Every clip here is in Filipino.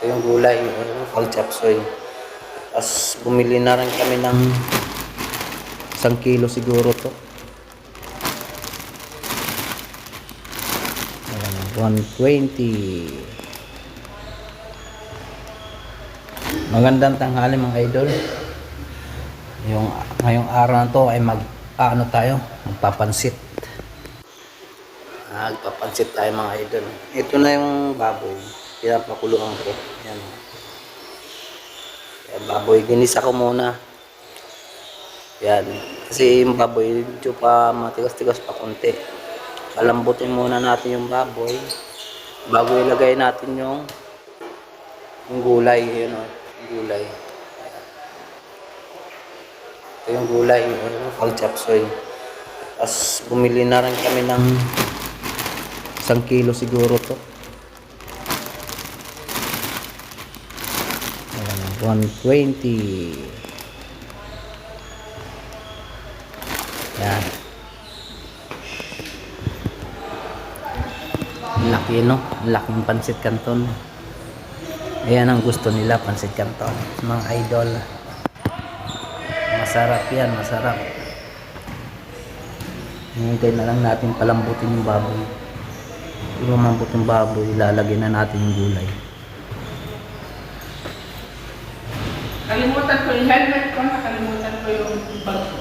Ito yung gulay, yung pang chapsoy. Tapos bumili na rin kami ng isang kilo siguro to. Ayan, 120. Magandang tanghali mga idol. Yung ngayong araw na to ay mag ano tayo, magpapansit. Ah, Magpapansit tayo mga idol. Ito na yung baboy. Pinapakuluan ko. Yan. Yan, baboy. Ginisa ko muna. Yan. Kasi yung baboy, medyo pa matigas-tigas pa konti. Palambutin muna natin yung baboy. Bago ilagay natin yung yung gulay. Yun o. Yung gulay. Ito yung gulay. Yung pang chapsoy. Tapos bumili na rin kami ng isang kilo siguro to. Ayan, 120. Yan. Laki no? Laking pansit canton. Ayan ang gusto nila, pansit canton. Mga idol. Masarap yan, masarap. Hintay na lang natin palambutin yung baboy. Yung lumambot yung baboy, ilalagay na natin yung gulay. Kalimutan ko yung helmet ko, nakalimutan ko yung bag ko.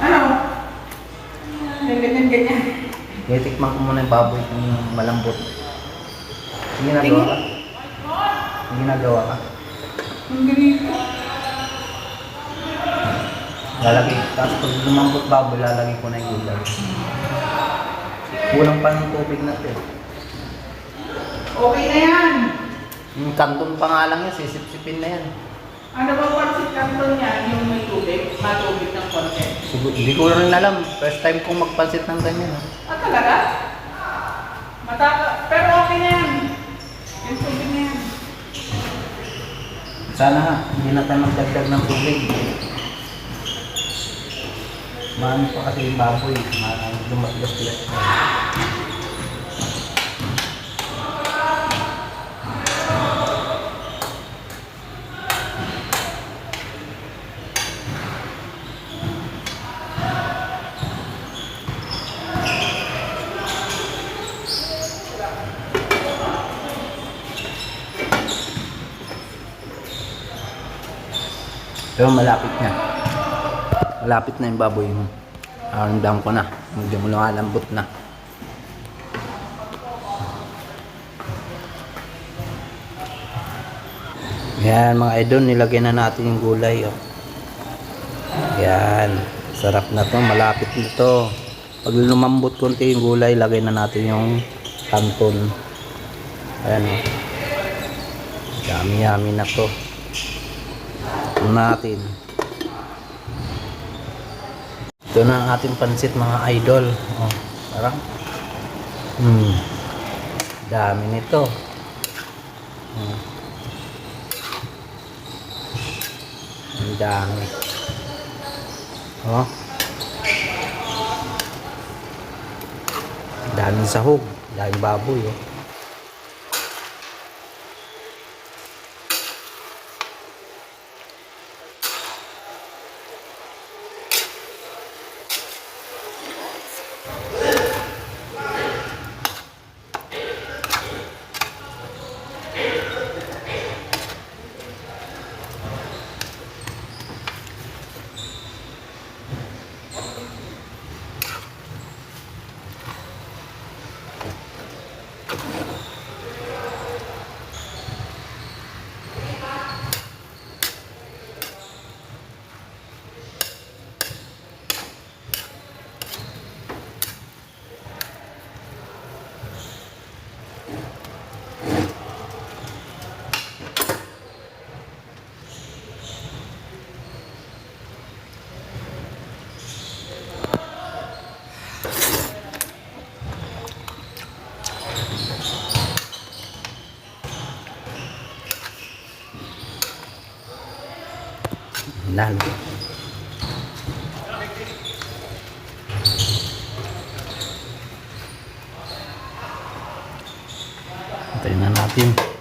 Ano? Yung ganyan-ganyan. Titikman ko muna yung baboy kung malambot. Hindi ginagawa ka? Hindi ginagawa ka? Ang ganito. Lalagay. Tapos pag lumambot baboy, lalagay ko na yung gulay. Kulang pa ng tubig natin. Okay na yan. Yung kanton pa nga lang yan, sisip-sipin na yan. Ano ba pansit kanto niya? Yung may tubig? Matubig ng konti. Siguro, hindi ko rin alam. First time kong magpansit ng ganyan. ah. Ah, talaga? Mataka. Pero okay na yan. Sana hindi na tayo magdagdag ng tubig. Maano pa kasi yung baboy. Maano lumatigas-tigas. Pero malapit na. Malapit na yung baboy mo. Aramdam ko na. Medyo mo lumalambot na. Yan mga idol, nilagay na natin yung gulay. Oh. Yan. Sarap na to. Malapit na to. Pag lumambot konti yung gulay, lagay na natin yung kanton. Ayan. Oh. Yummy-yummy na to natin. Ito na ang ating pansit mga idol. Oh, parang hmm, dami nito. Hmm. Ang dami. Oh. Daming sahog. Daming baboy. Oh. Lalo. Hintayin na natin.